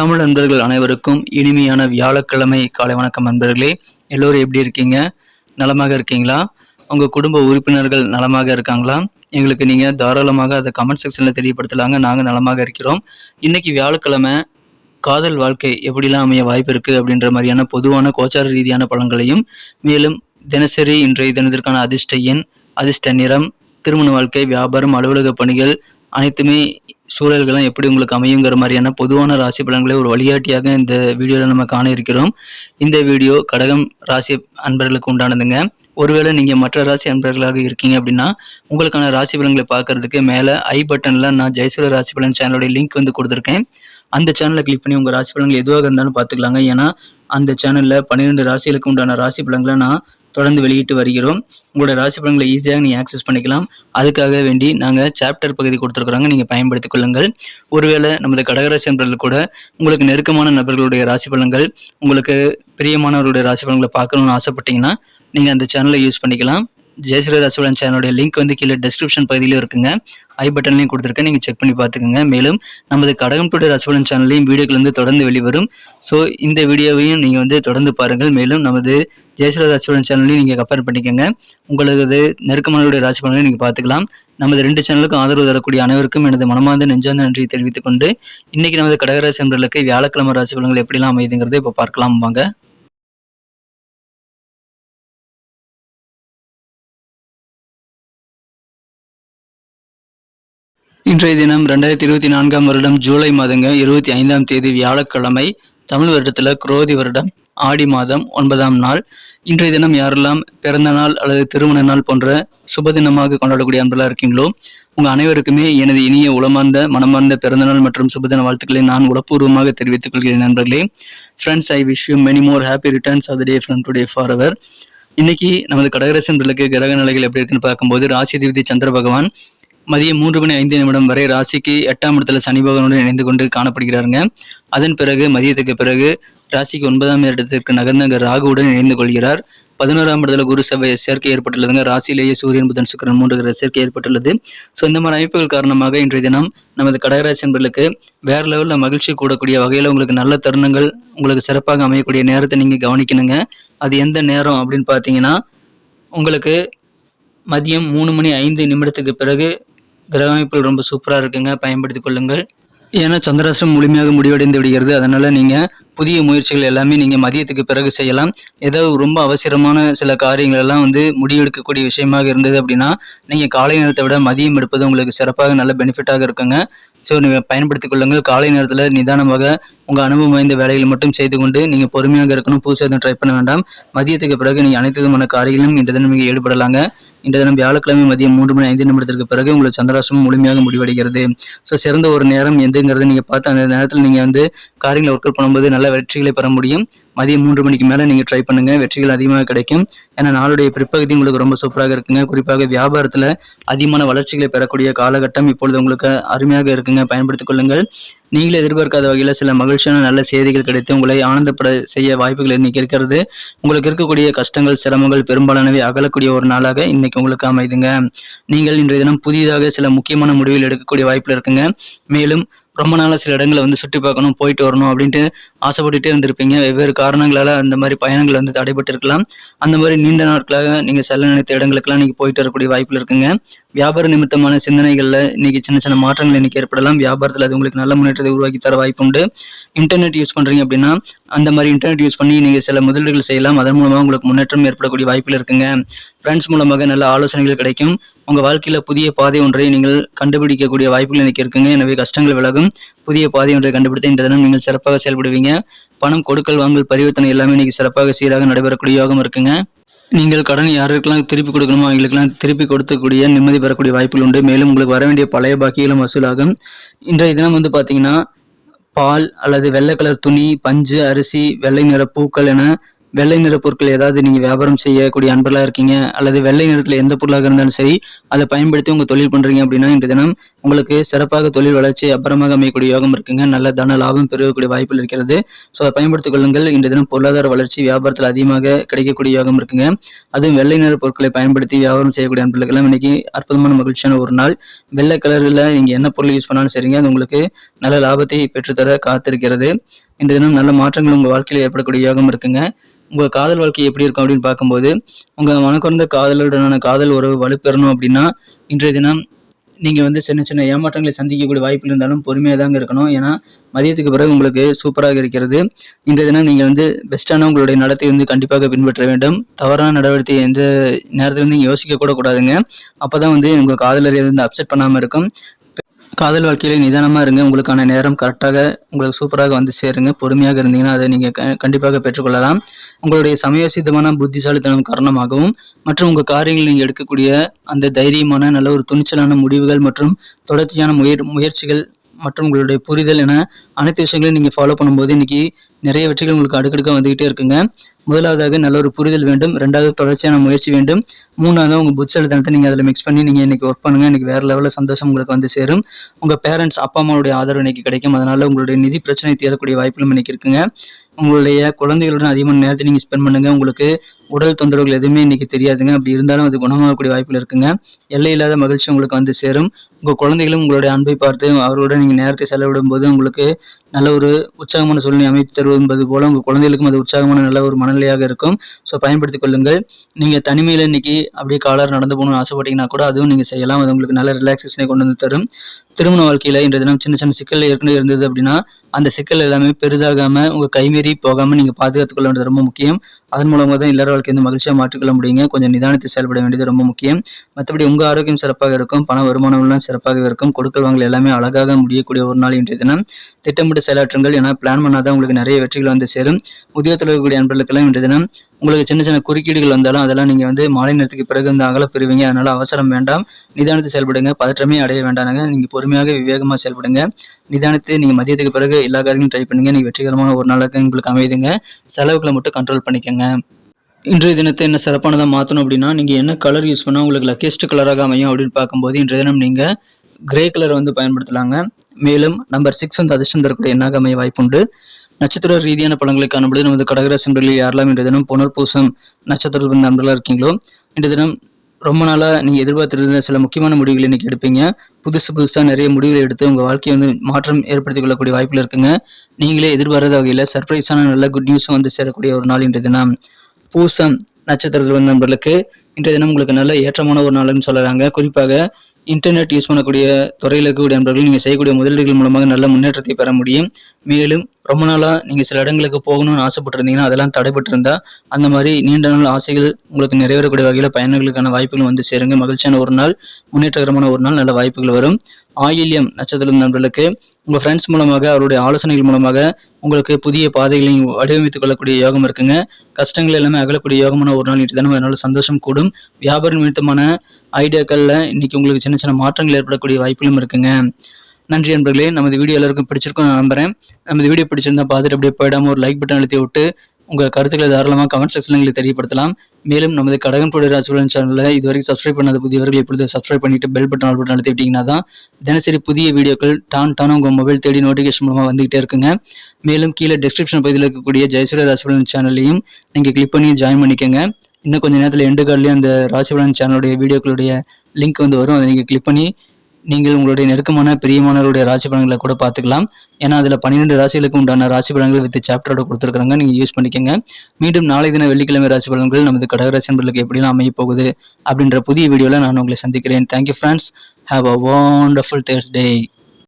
தமிழ் நண்பர்கள் அனைவருக்கும் இனிமையான வியாழக்கிழமை காலை வணக்கம் நண்பர்களே எல்லோரும் எப்படி இருக்கீங்க? நலமாக இருக்கீங்களா? உங்கள் குடும்ப உறுப்பினர்கள் நலமாக இருக்காங்களா? எங்களுக்கு நீங்கள் தாராளமாக அதை கமெண்ட் செக்ஷனில் தெரியப்படுத்தலாங்க. நாங்கள் நலமாக இருக்கிறோம். இன்னைக்கு வியாழக்கிழமை காதல் வாழ்க்கை எப்படிலாம் அமைய வாய்ப்பு இருக்குது அப்படின்ற மாதிரியான பொதுவான கோச்சார ரீதியான பலன்களையும் மேலும் தினசரி இன்றைய தினத்திற்கான அதிர்ஷ்ட எண் அதிர்ஷ்ட நிறம் திருமண வாழ்க்கை வியாபாரம் அலுவலக பணிகள் அனைத்துமே சூழல்கள்லாம் எப்படி உங்களுக்கு அமையுங்கிற மாதிரியான பொதுவான ராசி பலன்களை ஒரு வழிகாட்டியாக இந்த வீடியோவில் நம்ம காண இருக்கிறோம் இந்த வீடியோ கடகம் ராசி அன்பர்களுக்கு உண்டானதுங்க. ஒருவேளை நீங்கள் மற்ற ராசி அன்பர்களாக இருக்கீங்க அப்படின்னா உங்களுக்கான ராசி பலன்களை பார்க்கறதுக்கு மேலே ஐ பட்டனில் நான் ஜெயசூர ராசி பலன் சேனலோட லிங்க் வந்து கொடுத்துருக்கேன். அந்த சேனலை கிளிக் பண்ணி உங்கள் ராசி பலன்கள் எதுவாக இருந்தாலும் பார்த்துக்கலாங்க. ஏன்னா அந்த சேனலில் பன்னிரெண்டு ராசிகளுக்கு உண்டான ராசி பலன்களை நான் தொடர்ந்து வெளியிட்டு வருகிறோம். உங்களோட ராசி பலன்களை ஈஸியாக நீங்கள் ஆக்சஸ் பண்ணிக்கலாம். அதுக்காக வேண்டி நாங்கள் சாப்டர் பகுதி கொடுத்துருக்குறாங்க நீங்கள் பயன்படுத்திக் கொள்ளுங்கள். ஒருவேளை நமது கடகராசி நண்பர்கள் கூட உங்களுக்கு நெருக்கமான நபர்களுடைய ராசி பலன்கள் உங்களுக்கு பிரியமானவர்களுடைய ராசி பலன்களை பார்க்கணும்னு ஆசைப்பட்டீங்கன்னா நீங்கள் அந்த சேனலை யூஸ் பண்ணிக்கலாம். ஜெயஸ்ரீ ராசிபலன் சேனலுடைய லிங்க் வந்து கீழே டிஸ்கிரிப்ஷன் பகுதியிலும் இருக்குங்க. ஐ பட்டன்லையும் கொடுத்துருக்கேன். நீங்கள் செக் பண்ணி பார்த்துக்கோங்க. மேலும் நமது கடகம் டுடே ராசிபலன் சேனல்லையும் வீடியோக்கள் வந்து தொடர்ந்து வெளிவரும். ஸோ இந்த வீடியோவையும் நீங்கள் வந்து தொடர்ந்து பாருங்கள். மேலும் நமது ஜெயஸ்ரீ ராசிபலன் சேனல்லையும் நீங்கள் கம்பேர் பண்ணிக்கோங்க. உங்களது நெருக்கமானவருடைய ராசி நீங்கள் பார்த்துக்கலாம். நமது ரெண்டு சேனலுக்கும் ஆதரவு தரக்கூடிய அனைவருக்கும் எனது மனமார்ந்த நெஞ்சார்ந்த நன்றியை தெரிவித்துக் கொண்டு இன்னைக்கு நமது கடகராசி நண்பர்களுக்கு வியாழக்கிழமை ராசி பலன்கள் எப்படிலாம் அமையுதுங்கிறத இப்போ பார்க்கலாம் வாங்க இன்றைய தினம் ரெண்டாயிரத்தி இருபத்தி நான்காம் வருடம் ஜூலை மாதங்க இருபத்தி ஐந்தாம் தேதி வியாழக்கிழமை தமிழ் வருடத்தில் குரோதி வருடம் ஆடி மாதம் ஒன்பதாம் நாள். இன்றைய தினம் யாரெல்லாம் பிறந்த நாள் அல்லது திருமண நாள் போன்ற சுப தினமாக கொண்டாடக்கூடிய அன்பர்களாக இருக்கீங்களோ உங்கள் அனைவருக்குமே எனது இனிய உளமார்ந்த மனமார்ந்த பிறந்தநாள் மற்றும் சுபதின வாழ்த்துக்களை நான் உளப்பூர்வமாக தெரிவித்துக் கொள்கிறேன் நண்பர்களே. Friends I wish you many more happy returns of the day from today for our இன்னைக்கு நமது கடகரசன்களுக்கு கிரக நிலைகள் எப்படி இருக்குன்னு பார்க்கும்போது ராசி அதிபதி சந்திர பகவான் மதியம் மூன்று மணி ஐந்து நிமிடம் வரை ராசிக்கு எட்டாம் இடத்துல சனி பகவானுடன் இணைந்து கொண்டு காணப்படுகிறாருங்க. அதன் பிறகு மதியத்துக்கு பிறகு ராசிக்கு ஒன்பதாம் இடத்திற்கு நகர்ந்தங்க ராகுவுடன் இணைந்து கொள்கிறார். பதினோராம் இடத்துல குரு சபை சேர்க்கை ஏற்பட்டுள்ளதுங்க. ராசியிலேயே சூரியன் புதன் சுக்கரன் மூன்று கிரக சேர்க்கை ஏற்பட்டுள்ளது. ஸோ இந்த மாதிரி அமைப்புகள் காரணமாக இன்றைய தினம் நமது கடகராசி என்பர்களுக்கு வேற லெவலில் மகிழ்ச்சி கூடக்கூடிய வகையில் உங்களுக்கு நல்ல தருணங்கள் உங்களுக்கு சிறப்பாக அமையக்கூடிய நேரத்தை நீங்கள் கவனிக்கணுங்க. அது எந்த நேரம் அப்படின்னு பார்த்தீங்கன்னா உங்களுக்கு மதியம் மூணு மணி ஐந்து நிமிடத்துக்கு பிறகு கிரக அமைப்புகள் ரொம்ப சூப்பராக இருக்குங்க. பயன்படுத்திக் கொள்ளுங்கள். ஏன்னா சந்திராசிரம் முழுமையாக முடிவடைந்து விடுகிறது. அதனால் நீங்கள் புதிய முயற்சிகள் எல்லாமே நீங்கள் மதியத்துக்கு பிறகு செய்யலாம். ஏதாவது ரொம்ப அவசரமான சில காரியங்கள் எல்லாம் வந்து முடிவெடுக்கக்கூடிய விஷயமாக இருந்தது அப்படின்னா நீங்கள் காலை நேரத்தை விட மதியம் எடுப்பது உங்களுக்கு சிறப்பாக நல்ல பெனிஃபிட்டாக இருக்குங்க. ஸோ நீங்கள் பயன்படுத்திக் கொள்ளுங்கள். காலை நேரத்தில் நிதானமாக உங்கள் அனுபவம் வாய்ந்த வேலைகளை மட்டும் செய்து கொண்டு நீங்கள் பொறுமையாக இருக்கணும். புதுசாக எதுவும் ட்ரை பண்ண வேண்டாம். மதியத்துக்கு பிறகு நீங்கள் அனைத்து விதமான காரியங்களும் இன்று தினம் நீங்கள் ஈடுபடலாங்க. இன்று தினம் வியாழக்கிழமை மதியம் மூன்று மணி ஐந்து நிமிடத்திற்கு பிறகு உங்களுக்கு சந்திராசமும் முழுமையாக முடிவடைகிறது. ஸோ சிறந்த ஒரு நேரம் எதுங்கிறத நீங்கள் பார்த்து அந்த நேரத்தில் நீங்கள் வந்து காரியங்களை ஒர்க் பண்ணும்போது நல்ல வெற்றிகளை பெற முடியும். மதியம் மூன்று மணிக்கு மேலே நீங்கள் ட்ரை பண்ணுங்கள் வெற்றிகள் அதிகமாக கிடைக்கும். ஏன்னா நாளுடைய பிற்பகுதி உங்களுக்கு ரொம்ப சூப்பராக இருக்குங்க. குறிப்பாக வியாபாரத்தில் அதிகமான வளர்ச்சிகளை பெறக்கூடிய காலகட்டம் இப்பொழுது உங்களுக்கு அருமையாக இருக்குங்க. பயன்படுத்திக் கொள்ளுங்கள். நீங்களே எதிர்பார்க்காத வகையில் சில மகிழ்ச்சியான நல்ல செய்திகள் கிடைத்து உங்களை ஆனந்தப்பட செய்ய வாய்ப்புகள் இன்னைக்கு இருக்கிறது. உங்களுக்கு இருக்கக்கூடிய கஷ்டங்கள் சிரமங்கள் பெரும்பாலானவை அகலக்கூடிய ஒரு நாளாக இன்னைக்கு உங்களுக்கு அமைதுங்க. நீங்கள் இன்றைய தினம் புதிதாக சில முக்கியமான முடிவுகள் எடுக்கக்கூடிய வாய்ப்பில் இருக்குங்க. மேலும் ரொம்ப நாளாக சில இடங்களை வந்து சுற்றி பார்க்கணும் போயிட்டு வரணும் அப்படின்ட்டு ஆசைப்பட்டுட்டே இருந்திருப்பீங்க. வெவ்வேறு காரணங்களால் அந்த மாதிரி பயணங்கள் வந்து தடைபட்டு இருக்கலாம் அந்த மாதிரி நீண்ட நாட்களாக நீங்கள் செல்ல நினைத்த இடங்களுக்கெல்லாம் நீங்கள் போயிட்டு வரக்கூடிய வாய்ப்பில் இருக்குங்க. வியாபார நிமித்தமான சிந்தனைகளில் இன்னைக்கு சின்ன சின்ன மாற்றங்கள் இன்னைக்கு ஏற்படலாம். வியாபாரத்தில் அது உங்களுக்கு நல்ல முன்னேற்றத்தை உருவாக்கி தர வாய்ப்பு உண்டு. இன்டர்நெட் யூஸ் பண்ணுறீங்க அப்படின்னா அந்த மாதிரி இன்டர்நெட் யூஸ் பண்ணி நீங்கள் சில முதலீடுகள் செய்யலாம். அதன் மூலமாக உங்களுக்கு முன்னேற்றம் ஏற்படக்கூடிய வாய்ப்பில் இருக்குங்க. ஃப்ரெண்ட்ஸ் மூலமாக நல்ல ஆலோசனைகள் கிடைக்கும். உங்கள் வாழ்க்கையில் புதிய பாதை ஒன்றை நீங்கள் கண்டுபிடிக்கக்கூடிய வாய்ப்புகள் எனக்கு இருக்குங்க. எனவே கஷ்டங்கள் விலகும். புதிய பாதை ஒன்றை கண்டுபிடித்து இந்த தினம் நீங்கள் சிறப்பாக செயல்படுவீங்க. பணம் கொடுக்கல் வாங்கல் பரிவர்த்தனை எல்லாமே இன்னைக்கு சிறப்பாக சீராக நடைபெறக்கூடிய யோகம் இருக்குங்க. நீங்கள் கடன் யாருக்கெல்லாம் திருப்பி கொடுக்கணுமோ அவங்களுக்கெல்லாம் திருப்பி கொடுக்கக்கூடிய நிம்மதி பெறக்கூடிய வாய்ப்புகள் உண்டு. மேலும் உங்களுக்கு வர வேண்டிய பழைய பாக்கிகளும் வசூலாகும். இன்றைய தினம் வந்து பார்த்தீங்கன்னா பால் அல்லது வெள்ளை கலர் துணி பஞ்சு அரிசி வெள்ளை நிற பூக்கள் என வெள்ளை நிற பொருட்கள் ஏதாவது நீங்கள் வியாபாரம் செய்யக்கூடிய அன்பர்களாக இருக்கீங்க அல்லது வெள்ளை நிறத்தில் எந்த பொருளாக இருந்தாலும் சரி அதை பயன்படுத்தி உங்கள் தொழில் பண்ணுறீங்க அப்படின்னா இன்று தினம் உங்களுக்கு சிறப்பாக தொழில் வளர்ச்சி அப்புறமாக அமையக்கூடிய யோகம் இருக்குங்க. நல்ல தன லாபம் பெருகக்கூடிய வாய்ப்புகள் இருக்கிறது. ஸோ அதை பயன்படுத்திக் கொள்ளுங்கள். இன்று தினம் பொருளாதார வளர்ச்சி வியாபாரத்தில் அதிகமாக கிடைக்கக்கூடிய யோகம் இருக்குங்க. அதுவும் வெள்ளை நிற பொருட்களை பயன்படுத்தி வியாபாரம் செய்யக்கூடிய அன்பர்களுக்கெல்லாம் இன்னைக்கு அற்புதமான மகிழ்ச்சியான ஒரு நாள். வெள்ளை கலரில் நீங்கள் என்ன பொருள் யூஸ் பண்ணாலும் சரிங்க அது உங்களுக்கு நல்ல லாபத்தை பெற்றுத்தர காத்திருக்கிறது. இந்த தினம் நல்ல மாற்றங்கள் உங்கள் வாழ்க்கையில் ஏற்படக்கூடிய யோகம் இருக்குங்க. உங்கள் காதல் வாழ்க்கை எப்படி இருக்கும் அப்படின்னு பார்க்கும்போது உங்கள் மனக்குறந்த காதலுடனான காதல் உறவு வலுப்பெறணும் அப்படின்னா இன்றைய தினம் நீங்கள் வந்து சின்ன சின்ன ஏமாற்றங்களை சந்திக்கக்கூடிய வாய்ப்பு இருந்தாலும் பொறுமையாக தாங்க இருக்கணும். ஏன்னா மதியத்துக்கு பிறகு உங்களுக்கு சூப்பராக இருக்கிறது. இன்றைய தினம் நீங்கள் வந்து பெஸ்ட்டான உங்களுடைய நடத்தை வந்து கண்டிப்பாக பின்பற்ற வேண்டும். தவறான நடவடிக்கை எந்த நேரத்தில் வந்து நீங்கள் யோசிக்க கூட கூடாதுங்க. அப்போ தான் வந்து உங்கள் காதலரை வந்து அப்செட் பண்ணாமல் இருக்கும். காதல் வாழ்க்கையில் நிதானமாக இருங்க. உங்களுக்கான நேரம் கரெக்டாக உங்களுக்கு சூப்பராக வந்து சேருங்க. பொறுமையாக இருந்தீங்கன்னா அதை நீங்கள் க கண்டிப்பாக பெற்றுக்கொள்ளலாம். உங்களுடைய சமயோசிதமான புத்திசாலித்தனம் காரணமாகவும் மற்றும் உங்கள் காரியங்கள் நீங்கள் எடுக்கக்கூடிய அந்த தைரியமான நல்ல ஒரு துணிச்சலான முடிவுகள் மற்றும் தொடர்ச்சியான முயற் முயற்சிகள் மற்றும் உங்களுடைய புரிதல் என அனைத்து விஷயங்களையும் நீங்கள் ஃபாலோ பண்ணும்போது இன்னைக்கு நிறைய வெற்றிகள் உங்களுக்கு அடுக்கடுக்காக வந்துகிட்டே இருக்குங்க. முதலாவதாக நல்ல ஒரு புரிதல் வேண்டும். ரெண்டாவது தொடர்ச்சியான முயற்சி வேண்டும். மூணாவது உங்கள் புத்திசாலித்தனத்தை நீங்கள் அதில் மிக்ஸ் பண்ணி நீங்கள் இன்றைக்கி ஒர்க் பண்ணுங்கள் இன்றைக்கி வேறு லெவலில் சந்தோஷம் உங்களுக்கு வந்து சேரும். உங்கள் பேரண்ட்ஸ் அப்பா அம்மாவுடைய ஆதரவு இன்றைக்கி கிடைக்கும். அதனால் உங்களுடைய நிதி பிரச்சனை தீரக்கூடிய வாய்ப்புகளும் இன்றைக்கி இருக்குங்க. உங்களுடைய குழந்தைகளுடன் அதிகமான நேரத்தை நீங்கள் ஸ்பெண்ட் பண்ணுங்கள் உங்களுக்கு உடல் தொந்தரவுகள் எதுவுமே இன்றைக்கி தெரியாதுங்க. அப்படி இருந்தாலும் அது குணமாகக்கூடிய வாய்ப்பில் இருக்குங்க. எல்லை இல்லாத மகிழ்ச்சி உங்களுக்கு வந்து சேரும். உங்கள் குழந்தைகளும் உங்களுடைய அன்பை பார்த்து அவர்களுடன் நீங்கள் நேரத்தை செலவிடும் போது உங்களுக்கு நல்ல ஒரு உற்சாகமான சூழ்நிலை அமைத்து தருவது போல உங்கள் குழந்தைகளுக்கும் அது உற்சாகமான நல்ல ஒரு மனநிலையாக இருக்கும். ஸோ பயன்படுத்திக் கொள்ளுங்கள். நீங்கள் தனிமையில் இன்னைக்கு அப்படியே காலர் நடந்து போகணும்னு ஆசைப்பட்டீங்கன்னா கூட அதுவும் நீங்கள் செய்யலாம். அது உங்களுக்கு நல்ல ரிலாக்ஸேஷனை கொண்டு வந்து தரும். திருமண வாழ்க்கையில் இன்றைய தினம் சின்ன சின்ன சிக்கல் ஏற்கனவே இருந்தது அப்படின்னா அந்த சிக்கல் எல்லாமே பெரிதாகாம உங்கள் கைமீறி போகாமல் நீங்கள் பாதுகாத்துக் கொள்ள வேண்டியது ரொம்ப முக்கியம். அதன் மூலமாக தான் எல்லார் வாழ்க்கை வந்து மகிழ்ச்சியாக மாற்றிக்கொள்ள முடியுங்க. கொஞ்சம் நிதானத்தை செயல்பட வேண்டியது ரொம்ப முக்கியம். மற்றபடி உங்கள் ஆரோக்கியம் சிறப்பாக இருக்கும். பண வருமானம்லாம் சிறப்பாக இருக்கும். கொடுக்கல் வாங்கல் எல்லாமே அழகாக முடியக்கூடிய ஒரு நாள் இன்றைய தினம். திட்டமிட்டு செயலாற்றுங்கள். ஏன்னா பிளான் பண்ணாதான் உங்களுக்கு நிறைய வெற்றிகள் வந்து சேரும். உத்தியோகத்தில் இருக்கக்கூடிய அன்பர்களுக்கெல்லாம் இன்றைய தினம் உங்களுக்கு சின்ன சின்ன குறுக்கீடுகள் வந்தாலும் அதெல்லாம் நீங்கள் வந்து மாலை நேரத்துக்கு பிறகு வந்து அகல பெறுவீங்க அதனால் அவசரம் வேண்டாம். நிதானத்தை செயல்படுங்க. பதற்றமே அடைய வேண்டாங்க நீங்கள் பொறுமையாக விவேகமாக செயல்படுங்க. நிதானத்தை நீங்கள் மதியத்துக்கு பிறகு எல்லா காரியங்களும் ட்ரை பண்ணுங்க. நீங்கள் வெற்றிகரமான ஒரு நாளாக உங்களுக்கு அமைதுங்க செலவுகளை மட்டும் கண்ட்ரோல் பண்ணிக்கோங்க. இன்றைய தினத்தை என்ன சிறப்பானதாக மாற்றணும் அப்படின்னா நீங்கள் என்ன கலர் யூஸ் பண்ணால் உங்களுக்கு லக்கேஸ்ட் கலராக அமையும் அப்படின்னு பார்க்கும்போது இன்றைய தினம் நீங்கள் கிரே கலர் வந்து பயன்படுத்தலாங்க. மேலும் நம்பர் சிக்ஸ் வந்து அதிர்ஷ்டம் தரக்கூடிய எண்ணாக அமைய வாய்ப்புண்டு. நட்சத்திர ரீதியான பழங்களை காணும்போது நமது கடகராசி நண்பர்கள் யாரெல்லாம் இன்றைய தினம் புனர்பூசம் நட்சத்திரத்தில் வந்து நண்பர்களாக இருக்கீங்களோ இன்றைய தினம் ரொம்ப நாளாக நீங்கள் எதிர்பார்த்துருந்த சில முக்கியமான முடிவுகள் இன்றைக்கி எடுப்பீங்க. புதுசு புதுசாக நிறைய முடிவுகளை எடுத்து உங்கள் வாழ்க்கையை வந்து மாற்றம் ஏற்படுத்திக் கொள்ளக்கூடிய வாய்ப்பில் இருக்குங்க. நீங்களே எதிர்பாராத வகையில் சர்ப்ரைஸான நல்ல குட் நியூஸும் வந்து சேரக்கூடிய ஒரு நாள் இன்றைய தினம். பூசம் நட்சத்திரத்தில் வந்த நண்பர்களுக்கு இன்றைய தினம் உங்களுக்கு நல்ல ஏற்றமான ஒரு நாள்னு சொல்கிறாங்க குறிப்பாக இன்டர்நெட் யூஸ் பண்ணக்கூடிய துறையில் இருக்கக்கூடிய நண்பர்கள் நீங்கள் செய்யக்கூடிய முதலீடுகள் மூலமாக நல்ல முன்னேற்றத்தை பெற முடியும். மேலும் ரொம்ப நாளாக நீங்கள் சில இடங்களுக்கு போகணும்னு ஆசைப்பட்டிருந்தீங்கன்னா அதெல்லாம் தடைபட்டு இருந்தா அந்த மாதிரி நீண்ட நாள் ஆசைகள் உங்களுக்கு நிறைவேறக்கூடிய வகையில் பயணங்களுக்கான வாய்ப்புகள் வந்து சேருங்க. மகிழ்ச்சியான ஒரு நாள் முன்னேற்றகரமான ஒரு நாள் நல்ல வாய்ப்புகள் வரும். ஆயில்யம் நட்சத்திரம் நண்பர்களுக்கு உங்கள் ஃப்ரெண்ட்ஸ் மூலமாக அவருடைய ஆலோசனைகள் மூலமாக உங்களுக்கு புதிய பாதைகளை வடிவமைத்துக் கொள்ளக்கூடிய யோகம் இருக்குங்க. கஷ்டங்கள் எல்லாமே அகலக்கூடிய யோகமான ஒரு நாள். இன்று தினம் அதனால சந்தோஷம் கூடும். வியாபார நிமித்தமான ஐடியாக்களில் இன்னைக்கு உங்களுக்கு சின்ன சின்ன மாற்றங்கள் ஏற்படக்கூடிய வாய்ப்புகளும் இருக்குங்க. நன்றி நண்பர்களே நமது வீடியோ எல்லாருக்கும் பிடிச்சிருக்கும் நான் நம்புறேன். நமது வீடியோ பிடிச்சிருந்தா பார்த்துட்டு அப்படியே போயிடாம ஒரு லைக் பட்டன் அழுத்தி விட்டு உங்கள் கருத்துக்களை தாராளமாக கமெண்ட் செக்ஷனில் எங்களுக்கு தெரியப்படுத்தலாம். மேலும் நமது கடகன் புடி ராசிபலன் சேனலில் இதுவரைக்கும் சப்ஸ்கிரைப் பண்ணாத புதியவர்கள் இப்பொழுது சப்ஸ்கிரைப் பண்ணிட்டு பெல் பட்டன் ஆல் பட்டன் அழுத்தி விட்டீங்கன்னா தான் தினசரி புதிய வீடியோக்கள் டான் டான் உங்கள் மொபைல் தேடி நோட்டிஃபிகேஷன் மூலமாக வந்துகிட்டே இருக்குங்க. மேலும் கீழே டிஸ்கிரிப்ஷன் பகுதியில் இருக்கக்கூடிய ஜெயசூரிய ராசிபலன் சேனல்லையும் நீங்கள் கிளிக் பண்ணி ஜாயின் பண்ணிக்கோங்க. இன்னும் கொஞ்சம் நேரத்தில் எண்டு கார்ட்லேயும் அந்த ராசிபலன் சேனலுடைய வீடியோக்களுடைய லிங்க் வந்து வரும். அதை நீங்கள் கிளிக் பண்ணி நீங்கள் உங்களுடைய நெருக்கமான பிரியமானவருடைய ராசி பலன்களை கூட பார்த்துக்கலாம். ஏன்னா அதில் பன்னிரெண்டு ராசிகளுக்கு உண்டான ராசி பலன்கள் வித் சாப்டரோட கொடுத்துருக்காங்க நீங்கள் யூஸ் பண்ணிக்கோங்க. மீண்டும் நாளை தின வெள்ளிக்கிழமை ராசி பலன்கள் நமது கடகராசி நண்பர்களுக்கு எப்படிலாம் அமைய போகுது அப்படின்ற புதிய வீடியோவில் நான் உங்களை சந்திக்கிறேன். Thank you friends have a wonderful Thursday